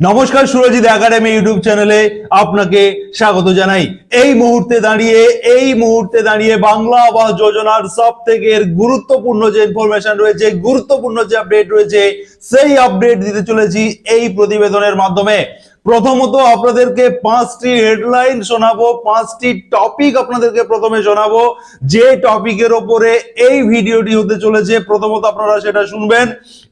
নমস্কার Surajit academy YouTube চ্যানেলে আপনাকে স্বাগত জানাই। এই মুহূর্তে দাঁড়িয়ে, এই মুহূর্তে দাঁড়িয়ে বাংলা আবাস যোজনার সব থেকে গুরুত্বপূর্ণ যে ইনফরমেশন রয়েছে, গুরুত্বপূর্ণ যে আপডেট রয়েছে, সেই আপডেট দিতে চলেছি এই প্রতিবেদনের মাধ্যমে। প্রথমত আপনাদেরকে পাঁচটি হেডলাইন শোনাবো, পাঁচটি টপিক আপনাদেরকে প্রথমে শোনাবো। যে টপিকের ওপরে এই ভিডিওটি হতে চলেছে, প্রথমত আপনারা সেটা শুনবেন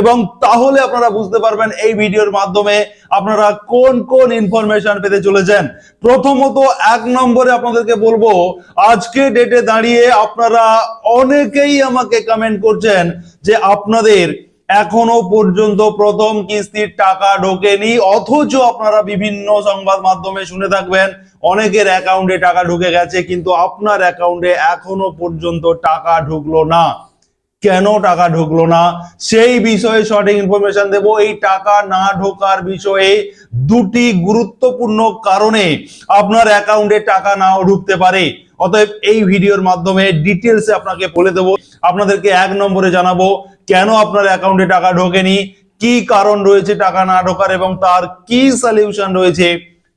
এবং তাহলে আপনারা বুঝতে পারবেন এই ভিডিওর মাধ্যমে আপনারা কোন কোন ইনফরমেশন পেতে চলেছেন। প্রথমত এক নম্বরে আপনাদেরকে বলব, আজকে ডেটে দাঁড়িয়ে আপনারা অনেকেই আমাকে কমেন্ট করছেন যে আপনাদের এখনও পর্যন্ত প্রথম কিস্তির টাকা ঢোকেনি, অথচ আপনারা বিভিন্ন সংবাদ মাধ্যমে শুনে থাকবেন, অনেকের অ্যাকাউন্টে টাকা ঢুকে গেছে, কিন্তু আপনার অ্যাকাউন্টে এখনও পর্যন্ত টাকা ঢুকলো না। কেন টাকা ঢুকলো না? সেই বিষয়ে সঠিক ইনফরমেশন দেব। এই টাকা না ঢোকার বিষয়ে দুটি গুরুত্বপূর্ণ কারণে আপনার অ্যাকাউন্টে টাকা নাও ঢুকতে পারে। অতএব এই ভিডিওর মাধ্যমে ডিটেলসে আপনাকে বলে দেবো। আপনাদেরকে এক নম্বরে জানাব কেন আপনার অ্যাকাউন্টে টাকা ঢোকেনি? কি কারণ রয়েছে টাকা না ঢোকার এবং তার কি সলিউশন রয়েছে?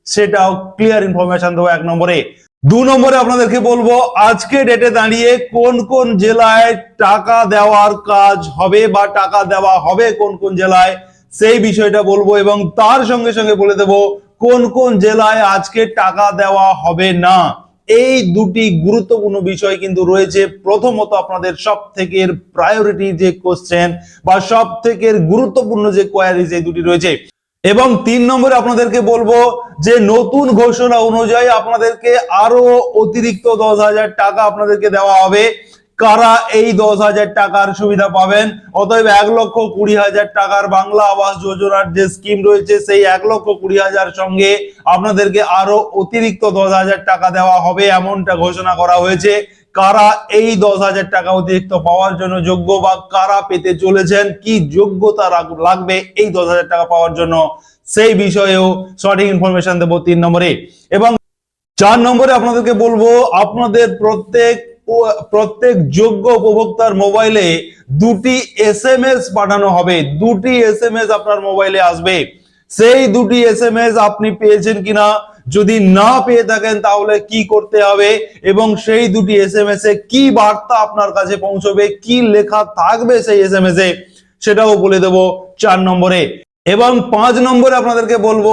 সেটাও ক্লিয়ার ইনফরমেশন দেবো এক নম্বরে। দু নম্বরে আপনাদেরকে বলব, আজকে ডেটে দাঁড়িয়ে কোন কোন জেলায় টাকা দেওয়ার কাজ হবে বা টাকা দেওয়া হবে কোন কোন জেলায়, সেই বিষয়টা বলব এবং তার সঙ্গে সঙ্গে বলে দেব, কোন কোন জেলায় আজকে টাকা দেওয়া হবে না। এই দুটি গুরুত্বপূর্ণ বিষয় কিন্তু রয়েছে। প্রথমত আপনাদের সব থেকে প্রায়োরিটি যে কোশ্চেন বা সব থেকে গুরুত্বপূর্ণ যে কোয়ারিজ এই দুটি রয়েছে। এবং তিন নম্বরে আপনাদেরকে বলব যে নতুন ঘোষণা অনুযায়ী আপনাদেরকে আরও অতিরিক্ত দশ হাজার টাকা আপনাদেরকে দেওয়া হবে। কারা এই দশ হাজার টাকার সুবিধা পাবেন? অতএব এক লক্ষ কুড়ি হাজার টাকার বাংলা আবাস যোজনার যে স্কিম রয়েছে, সেই এক লক্ষ কুড়ি হাজার সঙ্গে আপনাদেরকে আরও অতিরিক্ত দশ হাজার টাকা দেওয়া হবে এমনটা ঘোষণা করা হয়েছে। কারা এই দশ হাজার টাকা অতিরিক্ত পাওয়ার জন্য যোগ্য বা কারা পেতে চলেছেন, কি যোগ্যতা লাগবে এই দশ হাজার টাকা পাওয়ার জন্য, সেই বিষয়েও সঠিক ইনফরমেশন দেবো তিন নম্বরে। এবং চার নম্বরে আপনাদেরকে বলব, আপনাদের প্রত্যেক প্রত্যেক যোগ্য উপভোক্তার মোবাইলে দুটি এস এম এস পাঠানো হবে। দুটি এস এম এস আপনার মোবাইলে আসবে। সেই দুটি এস এম এস আপনি পেয়েছেন কিনা যদি না পেয়ে থাকেন তাহলে কি করতে হবে এবং সেই দুটি এস এম এস এ কি বার্তা আপনার কাছে পৌঁছবে, কি লেখা থাকবে সেই এস এম এস এ সেটাও বলে দেবো চার নম্বরে। এবং পাঁচ নম্বরে আপনাদেরকে বলব,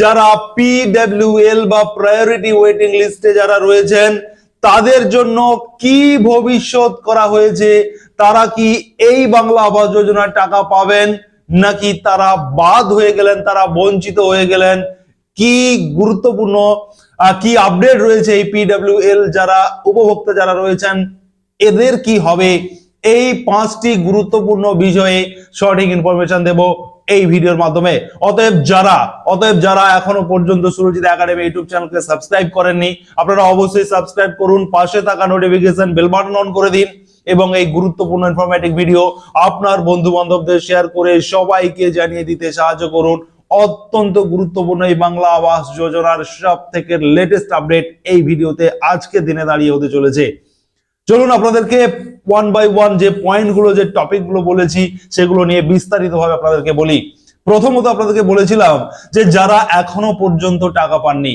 যারা পিডব্লিউএল বা প্রায়োরিটি ওয়েটিং লিস্টে যারা রয়েছেন তাদের জন্য কি ভবিষ্যৎ করা হয়েছে? তারা কি এই বাংলা আবাস যোজনার টাকা পাবেন? নাকি তারা বাদ হয়ে গেলেন, তারা বঞ্চিত হয়ে গেলেন? কি গুরুত্বপূর্ণ কি আপডেট রয়েছে এই পিডব্লিউএল যারা, উপভোক্তা যারা রয়েছেন, এদের কি হবে? এই পাঁচটি গুরুত্বপূর্ণ বিষয়ে সঠিক ইনফরমেশন দেব। এই ভিডিওর মাধ্যমে। অতএব যারা অতএব যারা এখনও পর্যন্ত সুরজিৎ একাডেমি ইউটিউব চ্যানেলকে সাবস্ক্রাইব করেননি, আপনারা অবশ্যই সাবস্ক্রাইব করুন, পাশে থাকা নোটিফিকেশন বেল বাটন অন করে দিন এবং এই গুরুত্বপূর্ণ ইনফরমেটিভ ভিডিও আপনার বন্ধু বান্ধবদের শেয়ার করে সবাইকে জানিয়ে দিতে সাহায্য করুন। অত্যন্ত গুরুত্বপূর্ণ এই বাংলা আবাস যোজনার সব থেকে লেটেস্ট আপডেট এই ভিডিওতে আজকে দিনে দাঁড়িয়ে হতে চলেছে। চলুন আপনাদেরকে ওয়ান বাই ওয়ান যে পয়েন্টগুলো যে টপিকগুলো বলেছি, সেগুলো নিয়ে বিস্তারিতভাবে আপনাদেরকে বলি। প্রথমত আপনাদেরকে বলেছিলাম যে যারা এখনও পর্যন্ত টাকা পাননি,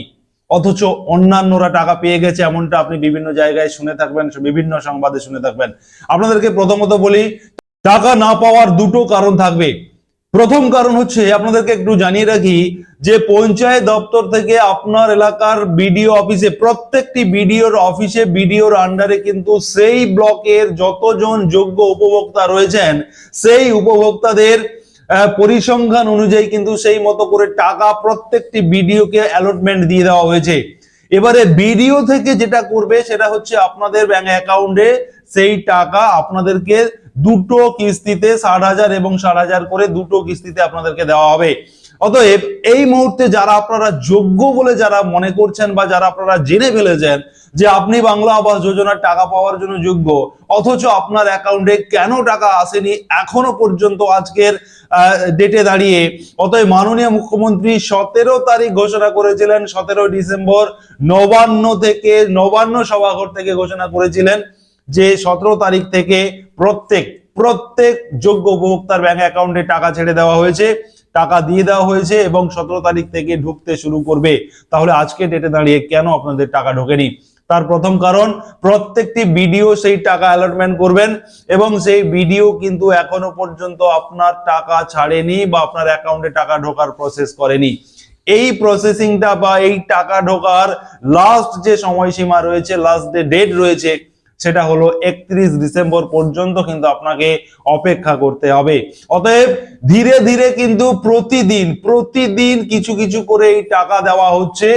অথচ অন্যান্যরা টাকা পেয়ে গেছে, এমনটা আপনি বিভিন্ন জায়গায় শুনে থাকবেন, বিভিন্ন সংবাদে শুনে থাকবেন। আপনাদেরকে প্রথমত বলি, টাকা না পাওয়ার দুটো কারণ থাকবে। প্রথম কারণ হচ্ছে, আপনাদেরকে একটু জানিয়ে রাখি যে পঞ্চায়েত দপ্তর থেকে আপনার এলাকার বিডিও অফিসে, প্রত্যেকটি বিডিওর অফিসে, বিডিওর আন্ডারে কিন্তু সেই ব্লকের যতজন যোগ্য উপভোক্তা রয়েছেন, সেই উপভোক্তাদের পরিসংখ্যান অনুযায়ী কিন্তু সেই মতো করে টাকা প্রত্যেকটি বিডিওকে অ্যালটমেন্ট দিয়ে দেওয়া হয়েছে। এবারে বিডিও থেকে যেটা করবে সেটা হচ্ছে আপনাদের ব্যাংক অ্যাকাউন্টে সেই টাকা আপনাদেরকে দুটো কিস্তিতে ষাট হাজার এবং ষাট হাজার করে দুটো কিস্তিতে আপনাদেরকে দেওয়া হবে। অতএব এই মুহূর্তে যারা আপনারা যোগ্য বলে যারা মনে করছেন বা যারা আপনারা জেনে ফেলেছেন যে আপনি বাংলা আবাস যোজনার টাকা পাওয়ার জন্য যোগ্য, অথচ আপনার অ্যাকাউন্টে কেন টাকা আসেনি এখনও পর্যন্ত আজকের ডেটে দাঁড়িয়ে, অতএব মাননীয় মুখ্যমন্ত্রী সতেরো তারিখ ঘোষণা করেছিলেন, সতেরো ডিসেম্বর নবান্ন থেকে নবান্ন সভাঘর থেকে ঘোষণা করেছিলেন যে সতেরো তারিখ থেকে প্রত্যেক প্রত্যেক যোগ্য উপভোক্তার ব্যাংক অ্যাকাউন্টে টাকা ছেড়ে দেওয়া হয়েছে। টাকা দিয়ে দেওয়া হয়েছে এবং সতেরো তারিখ থেকে ঢুকতে শুরু করবে। তাহলে আজকে ডেটে দাঁড়িয়ে কেন আপনাদের টাকা ঢোকেনি? তার প্রথম কারণ, প্রত্যেকটি বিডিও সেই টাকা অ্যালটমেন্ট করবেন এবং সেই বিডিও কিন্তু এখনও পর্যন্ত আপনার টাকা ছাড়েনি বা আপনার অ্যাকাউন্টে টাকা ঢোকার প্রসেস করেনি। এই প্রসেসিংটা বা এই টাকা ঢোকার লাস্ট যে সময়সীমা রয়েছে লাস্ট যে ডেট রয়েছে সেটা হলো একত্রিশ ডিসেম্বর পর্যন্ত কিন্তু আপনাকে অপেক্ষা করতে হবে। অতএব ধীরে ধীরে কিন্তু প্রতিদিন প্রতিদিন কিছু কিছু করে এই টাকা দেওয়া হচ্ছে।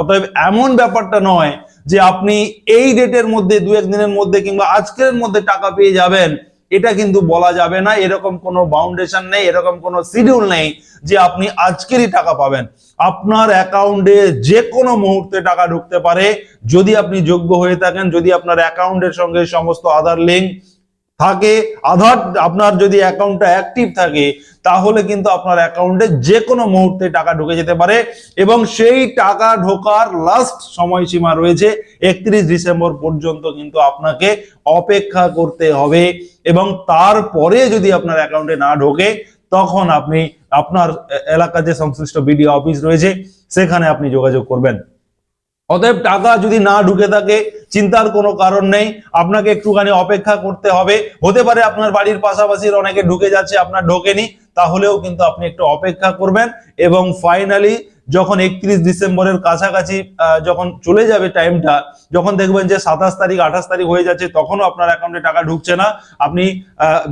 অতএব এমন ব্যাপারটা নয় যে আপনি এই ডেটের মধ্যে দু একদিনের মধ্যে কিংবা আজকের মধ্যে টাকা পেয়ে যাবেন। এটা কিন্তু বলা যাবে না, এরকম কোনো বাউন্ডেশন নেই, এরকম কোনো শিডিউল নেই যে আপনি আজকেরই টাকা পাবেন। আপনার অ্যাকাউন্টে যে কোনো মুহূর্তে টাকা ঢুকতে পারে। যদি আপনি যোগ্য হয়ে থাকেন, যদি আপনার অ্যাকাউন্টের সঙ্গে সমস্ত আধার লিঙ্ক থাকে। আধার আপনার যদি অ্যাকাউন্টটা অ্যাক্টিভ থাকে, তাহলে কিন্তু আপনার অ্যাকাউন্টে যে কোনো মুহূর্তে টাকা ঢুকে যেতে পারে এবং সেই টাকা ঢোকার লাস্ট সময়সীমা রয়েছে একত্রিশ ডিসেম্বর পর্যন্ত কিন্তু আপনাকে অপেক্ষা করতে হবে এবং তারপরে যদি আপনার অ্যাকাউন্টে না ঢোকে, তখন আপনি আপনার এলাকার যে সংশ্লিষ্ট বিডিও অফিস রয়েছে, সেখানে আপনি যোগাযোগ করবেন। অতএব টাকা যদি না ঢুকে থাকে, চিন্তার কোনো কারণ নেই। আপনাকে একটুখানি অপেক্ষা করতে হবে। হতে পারে আপনার বাড়ির পাশাপাশি অনেকে ঢুকে যাচ্ছে, আপনার ঢোকেনি। তাহলেও কিন্তু আপনি একটু অপেক্ষা করবেন এবং ফাইনালি যখন একত্রিশ ডিসেম্বরের কাছাকাছি যখন চলে যাবে টাইমটা যখন দেখবেন যে সাতাশ তারিখ, আঠাশ তারিখ হয়ে যাচ্ছে, তখনও আপনার অ্যাকাউন্টে টাকা ঢুকছে না। আপনি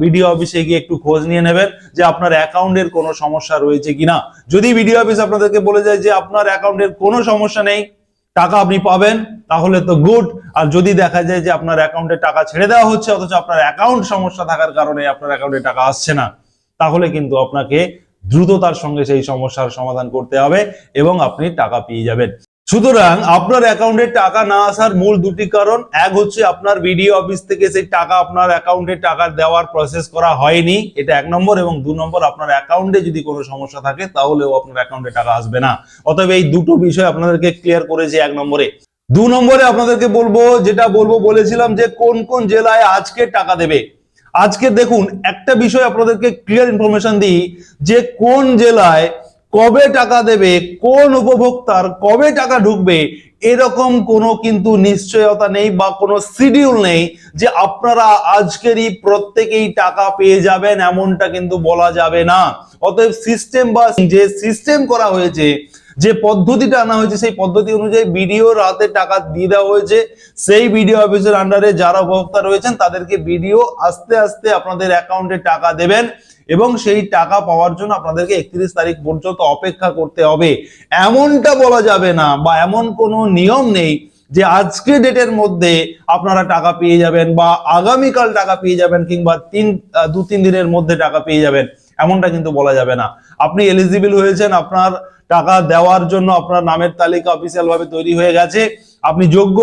বিডিও অফিসে গিয়ে একটু খোঁজ নিয়ে নেবেন যে আপনার অ্যাকাউন্টের কোনো সমস্যা রয়েছে কিনা। যদি বিডিও অফিস আপনাদেরকে বলে যায় যে আপনার অ্যাকাউন্টের কোনো সমস্যা নেই টাকা আপনি পাবেন, তাহলে তো গুড আর যদি দেখা যায় যে আপনার অ্যাকাউন্টে টাকা ছেড়ে দেওয়া হচ্ছে, অথচ আপনার অ্যাকাউন্ট সমস্যা থাকার কারণে আপনার অ্যাকাউন্টে টাকা আসছে না, তাহলে কিন্তু আপনাকে দ্রুততার সঙ্গে সেই সমস্যার সমাধান করতে হবে এবং আপনি টাকা পেয়ে যাবেন। সুতরাং আপনার অ্যাকাউন্টে টাকা না আসার মূল দুটি কারণ, এক হচ্ছে আপনার বিডিও অফিস থেকে সেই টাকা আপনার অ্যাকাউন্টে টাকা দেওয়ার প্রসেস করা হয়নি, এটা এক নম্বর, এবং দু নম্বর, আপনার অ্যাকাউন্টে যদি কোনো সমস্যা থাকে, তাহলেও আপনার অ্যাকাউন্টে টাকা আসবে না। অতএব এই দুটো বিষয় আপনাদেরকে ক্লিয়ার করেছি এক নম্বরে। দু নম্বরে আপনাদেরকে বলব, যেটা বলব, বলেছিলাম যে কোন কোন জেলায় আজকে টাকা দেবে। আজকে দেখুন, একটা বিষয় আপনাদেরকে ক্লিয়ার ইনফরমেশন দিই যে কোন জেলায় কবে টাকা দেবে, কোন উপভোক্তার কবে টাকা ঢুকবে, এরকম কোনো কিন্তু নিশ্চয়তা নেই বা কোনো শিডিউল নেই যে আপনারা আজকেরই প্রত্যেকেই টাকা পেয়ে যাবেন, এমনটা কিন্তু বলা যাবে না। অতএব সিস্টেম বা যে সিস্টেম করা হয়েছে যে পদ্ধতিটা আনা হয়েছে, সেই পদ্ধতি অনুযায়ী বিডিও রাতে টাকা দিয়ে দেওয়া হয়েছে। সেই বিডিও অফিসের আন্ডারে যারা উপভোক্তা রয়েছেন, তাদেরকে বিডিও আস্তে আস্তে আপনাদের অ্যাকাউন্টে টাকা দেবেন এবং সেই টাকা পাওয়ার জন্য আপনাদেরকে একত্রিশ তারিখ পর্যন্ত অপেক্ষা করতে হবে। এমনটা বলা যাবে না বা এমন কোনো নিয়ম নেই যে আজকে ডেটের মধ্যে আপনারা টাকা পেয়ে যাবেন বা আগামীকাল টাকা পেয়ে যাবেন কিংবা তিন দু তিন দিনের মধ্যে টাকা পেয়ে যাবেন। এমনটা কিন্তু বলা যাবে না। আপনি এলিজিবল হয়েছেন আপনার টাকা দেওয়ার জন্য আপনার নামের তালিকা অফিসিয়াল ভাবে তৈরি হয়ে গেছে। আপনি যোগ্য,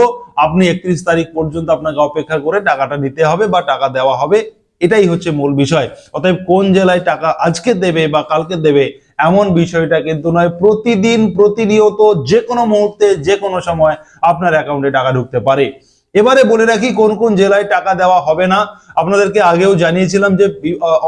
আপনি একত্রিশ তারিখ পর্যন্ত আপনাকে অপেক্ষা করে টাকাটা নিতে হবে বা টাকা দেওয়া হবে, এটাই হচ্ছে মূল বিষয়। অতএব কোন জেলায় টাকা আজকে দেবে বা কালকে দেবে, এমন বিষয়টা কিন্তু নয়। প্রতিদিন, প্রতিনিয়ত যে কোনো মুহূর্তে যে কোনো সময় আপনার অ্যাকাউন্টে টাকা ঢুকতে পারে। এবারে বলে রাখি, কোন কোন জেলায় টাকা দেওয়া হবে না। আপনাদেরকে আগেও জানিয়েছিলাম যে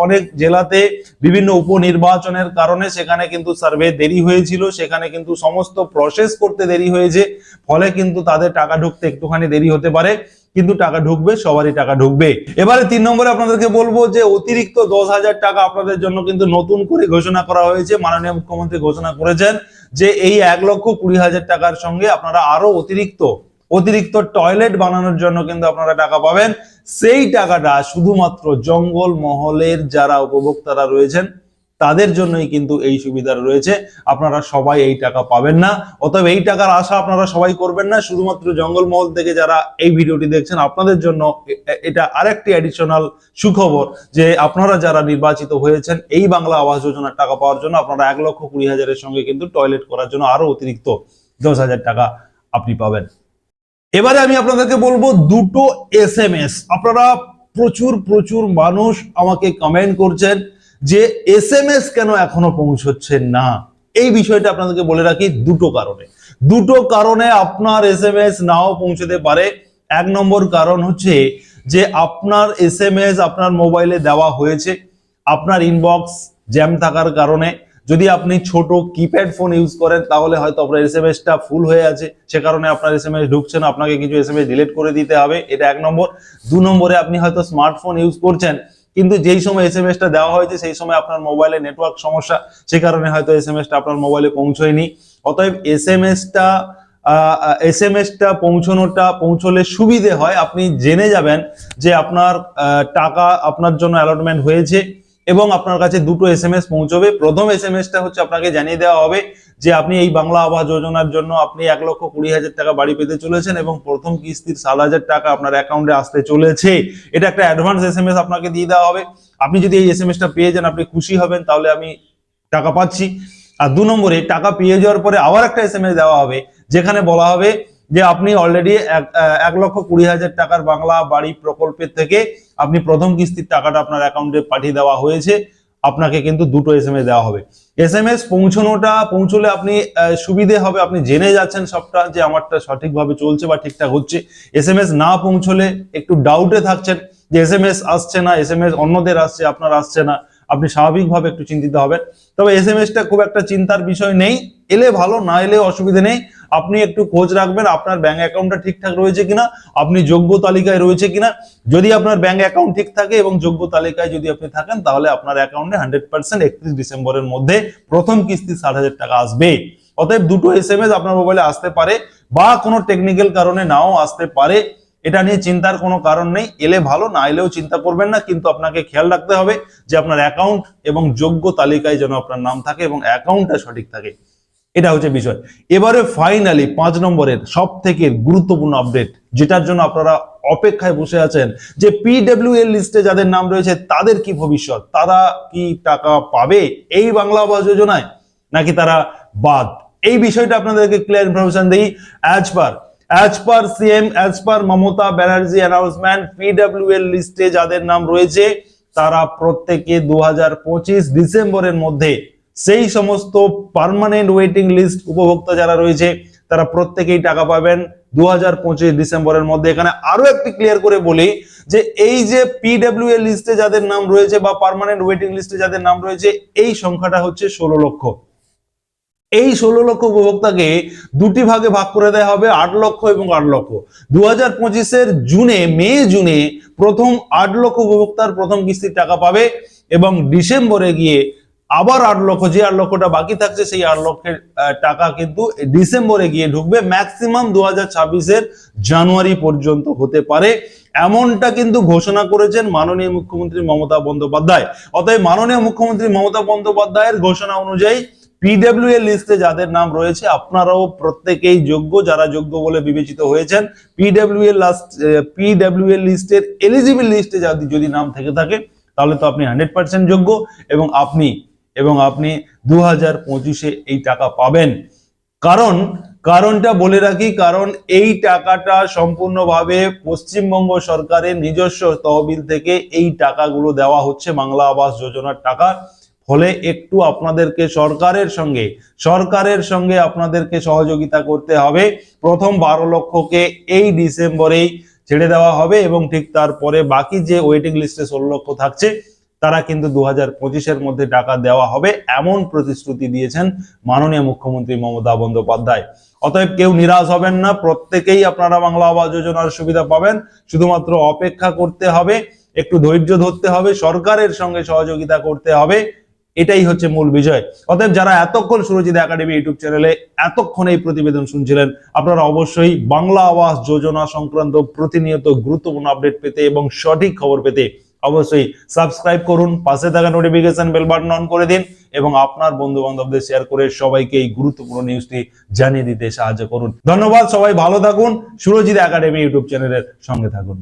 অনেক জেলাতে বিভিন্ন উপনির্বাচনের কারণে সেখানে কিন্তু সার্ভে দেরি হয়েছিল, সেখানে কিন্তু সমস্ত প্রসেস করতে দেরি হয়েছে, ফলে কিন্তু তাদের টাকা ঢুকতে একটুখানি দেরি হতে পারে, কিন্তু টাকা ঢুকবে, সবারই টাকা ঢুকবে। এবারে তিন নম্বরে আপনাদেরকে বলব যে, অতিরিক্ত দশ হাজার টাকা আপনাদের জন্য কিন্তু নতুন করে ঘোষণা করা হয়েছে, মাননীয় মুখ্যমন্ত্রী ঘোষণা করেছেন যে, এই এক লক্ষ কুড়ি হাজার টাকার সঙ্গে আপনারা আরও অতিরিক্ত অতিরিক্ত টয়লেট বানানোর জন্য কিন্তু আপনারা টাকা পাবেন। সেই টাকাটা শুধুমাত্র জঙ্গল মহলের যারা উপভোক্তারা রয়েছেন, তাদের জন্যই কিন্তু এই সুবিধা রয়েছে। আপনারা সবাই এই টাকা পাবেন না। অতএব এই টাকার আশা আপনারা সবাই করবেন না। শুধুমাত্র জঙ্গলমহল থেকে যারা এই ভিডিওটি দেখছেন, আপনাদের জন্য এটা আরেকটি অ্যাডিশনাল সুখবর যে আপনারা যারা নির্বাচিত হয়েছেন, এই বাংলা আবাস যোজনার টাকা পাওয়ার জন্য আপনারা এক লক্ষ কুড়ি হাজারের সঙ্গে কিন্তু টয়লেট করার জন্য আরও অতিরিক্ত দশ হাজার টাকা আপনি পাবেন। এবারে আমি আপনাদেরকে বলব দুটো এস এম এস আপনারা প্রচুর প্রচুর মানুষ আমাকে কমেন্ট করছেন যে এস এম এস কেন এখনও পৌঁছচ্ছে না? এই বিষয়টা আপনাদেরকে বলে রাখি দুটো কারণে। দুটো কারণে আপনার এস এম এস নাও পৌঁছতে পারে। এক নম্বর কারণ হচ্ছে যে আপনার এস এম এস আপনার মোবাইলে দেওয়া হয়েছে। আপনার ইনবক্স জ্যাম থাকার কারণে। যদি আপনি ছোট কিপ্যাড ফোন ইউজ করেন, তাহলে হয়তো আপনার এস এম টা ফুল হয়ে আছে। সে কারণে আপনার এস এম এস ঢুকছে না, আপনাকে কিছু এস এম এস ডিলিট করে দিতে হবে। এটা এক নম্বর। দু নম্বরে আপনি হয়তো স্মার্টফোন ইউজ করছেন, কিন্তু যেই সময় এস এম টা দেওয়া হয়েছে, সেই সময় আপনার মোবাইলে নেটওয়ার্ক সমস্যা। সে কারণে হয়তো এস এম টা আপনার মোবাইলে পৌঁছয়নি। অতএব এস এম টা এস এম টা পৌঁছানোটা, পৌঁছলে সুবিধে হয়। আপনি জেনে যাবেন যে আপনার টাকা আপনার জন্য অ্যালটমেন্ট হয়েছে। এবং আপনার কাছে দুটো এস এম এস পৌঁছবে। প্রথম এস এম টা হচ্ছে আপনাকে জানিয়ে দেওয়া হবে যে আপনি এই বাংলা আবাস যোজনার জন্য আপনি এক লক্ষ কুড়ি হাজার টাকা বাড়ি পেতে চলেছেন এবং প্রথম কিস্তির সাত হাজার টাকা আপনার অ্যাকাউন্টে আসতে চলেছে। এটা একটা অ্যাডভান্স এস এম এস আপনাকে দিয়ে দেওয়া হবে। আপনি যদি এই এস এম টা পেয়ে যান, আপনি খুশি হবেন, তাহলে আমি টাকা পাচ্ছি। আর দু নম্বরে, টাকা পেয়ে যাওয়ার পরে আবার একটা এস এম এস দেওয়া হবে, যেখানে বলা হবে যে আপনি অলরেডি এক লক্ষ কুড়ি হাজার টাকার বাংলা বাড়ি প্রকল্পের থেকে আপনি প্রথম কিস্তির টাকাটা আপনার অ্যাকাউন্টে পাঠিয়ে দেওয়া হয়েছে, আপনাকে কিন্তু দুটো এস এম এস দেওয়া হবে। এস এম এস পৌঁছানোটা, পৌঁছলে আপনি সুবিধে হবে, আপনি জেনে যাচ্ছেন সবটা যে আমারটা সঠিকভাবে চলছে বা ঠিকঠাক হচ্ছে। এস এম এস না পৌঁছলে একটু ডাউটে থাকছেন যে এস এম এস আসছে না এস এম এস অন্যদের আসছে, আপনার আসছে না, আপনি স্বাভাবিকভাবে একটু চিন্তিত হবেন। তবে এস এম এসটা খুব একটা চিন্তার বিষয় নেই, এলে ভালো, না এলে অসুবিধে নেই। আপনি একটু খোঁজ রাখবেন, আপনার ব্যাংক অ্যাকাউন্টটা ঠিকঠাক রয়েছে কিনা, আপনি যোগ্য তালিকায় রয়েছে কিনা। যদি আপনার ব্যাংক অ্যাকাউন্ট ঠিক থাকে এবং যোগ্য তালিকায় যদি আপনি থাকেন, তাহলে আপনার অ্যাকাউন্টে হান্ড্রেড পার্সেন্ট একত্রিশ ডিসেম্বরের মধ্যে প্রথম কিস্তি ষাট হাজার টাকা আসবে। অতএব দুটো এস এম এস আপনার মোবাইলে আসতে পারে বা কোনো টেকনিক্যাল কারণে নাও আসতে পারে। এটা নিয়ে চিন্তার কোনো কারণ নেই। এলে ভালো, না এলেও চিন্তা করবেন না, কিন্তু আপনাকে খেয়াল রাখতে হবে যে আপনার অ্যাকাউন্ট এবং যোগ্য তালিকায় যেন আপনার নাম থাকে এবং অ্যাকাউন্টটা সঠিক থাকে। এটা হচ্ছে বিষয়। এবারে ফাইনালি পাঁচ নম্বরের সব থেকে গুরুত্বপূর্ণ আপডেট যেটার জন্য আপনারা অপেক্ষায় বসে আছেন, যে পিডব্লিউ এর লিস্টে যাদের নাম রয়েছে, তাদের কি ভবিষ্যৎ? তারা কি টাকা পাবে এই বাংলা আবাস যোজনায়, নাকি তারা বাদ? এই বিষয়টা আপনাদেরকে ক্লিয়ার ইনফরমেশন দিই। As per as per CM as per Mamata Banerjee announcement PW এর লিস্টে যাদের নাম রয়েছে, তারা প্রত্যেকে দু হাজার পঁচিশ ডিসেম্বরের মধ্যে সেই সমস্ত পার্মানেন্ট ওয়েটিং লিস্ট উপভোক্তা যারা রয়েছে, তারা প্রত্যেকেই টাকা পাবেন দু হাজার পঁচিশ ডিসেম্বরের মধ্যে। এখানে আরও একটি ক্লিয়ার করে বলি যে এই যে পিডব্লিউ এর লিস্টে যাদের নাম রয়েছে বা পার্মানেন্ট ওয়েটিং লিস্টে যাদের নাম রয়েছে, এই সংখ্যাটা হচ্ছে ষোলো লক্ষ। এই ষোলো লক্ষ উপভোক্তাকে দুটি ভাগে ভাগ করে দেওয়া হবে, আট লক্ষ এবং আট লক্ষ। দু হাজার পঁচিশের জুনে, মে জুনে প্রথম আট লক্ষ উপভোক্তার প্রথম কিস্তির টাকা পাবে এবং ডিসেম্বরে গিয়ে আবার আট লক্ষ, যে আট লক্ষটা বাকি থাকছে, সেই আট লক্ষের টাকা কিন্তু ডিসেম্বরে গিয়ে ঢুকবে। ম্যাক্সিমাম দু হাজার ছাব্বিশের জানুয়ারি পর্যন্ত হতে পারে। এমনটা কিন্তু ঘোষণা করেছেন মাননীয় মুখ্যমন্ত্রী মমতা বন্দ্যোপাধ্যায়। অতএব মাননীয় মুখ্যমন্ত্রী মমতা বন্দ্যোপাধ্যায়ের ঘোষণা অনুযায়ী পিডব্লিউ এর লিস্টে যাদের নাম রয়েছে, আপনারাও প্রত্যেকেই যোগ্য, যারা যোগ্য বলে বিবেচিত হয়েছেন পিডব্লিউ এর লাস্ট পিডব্লিউ এর লিস্টের এলিজিবল লিস্টে যদি যদি নাম থেকে থাকে, তাহলে তো আপনি হান্ড্রেড পার্সেন্ট যোগ্য এবং আপনি এবং আপনি দু হাজার পঁচিশে এই টাকা পাবেন। কারণ, কারণটা বলে রাখি, কারণ এই টাকাটা সম্পূর্ণভাবে পশ্চিমবঙ্গ সরকারের নিজস্ব তহবিল থেকে এই টাকাগুলো দেওয়া হচ্ছে বাংলা আবাস যোজনার টাকা। ফলে একটু আপনাদেরকে সরকারের সঙ্গে সরকারের সঙ্গে আপনাদেরকে সহযোগিতা করতে হবে। প্রথম বারো লক্ষকে এই ডিসেম্বরেই ছেড়ে দেওয়া হবে এবং ঠিক তারপরে বাকি যে ওয়েটিং লিস্টে ষোলো লক্ষ থাকছে তারা কিন্তু দু হাজার পঁচিশের মধ্যে টাকা দেওয়া হবে এমন প্রতিশ্রুতি দিয়েছেন মাননীয় মুখ্যমন্ত্রী মমতা বন্দ্যোপাধ্যায়। অতএব কেউ নিরাশ হবেন না, প্রত্যেকেই আপনারা বাংলা আবাস যোজনার সুবিধা পাবেন। শুধুমাত্র অপেক্ষা করতে হবে, একটু ধৈর্য ধরতে হবে, সরকারের সঙ্গে সহযোগিতা করতে হবে, এটাই হচ্ছে মূল বিষয় অতএব যারা এতক্ষণ সুরজিৎ একাডেমি ইউটিউব চ্যানেলে এতক্ষণ এই প্রতিবেদন শুনছিলেন, আপনারা অবশ্যই বাংলা আবাস যোজনা সংক্রান্ত প্রতিনিয়ত গুরুত্বপূর্ণ আপডেট পেতে এবং সঠিক খবর পেতে অবশ্যই সাবস্ক্রাইব করুন, পাশে থাকা নোটিফিকেশন বেল বাটন অন করে দিন এবং আপনার বন্ধু বান্ধবদের শেয়ার করে সবাইকে এই গুরুত্বপূর্ণ নিউজটি জানিয়ে দিতে সাহায্য করুন। ধন্যবাদ, সবাই ভালো থাকুন। সুরজিৎ একাডেমি ইউটিউব চ্যানেলের সঙ্গে থাকুন।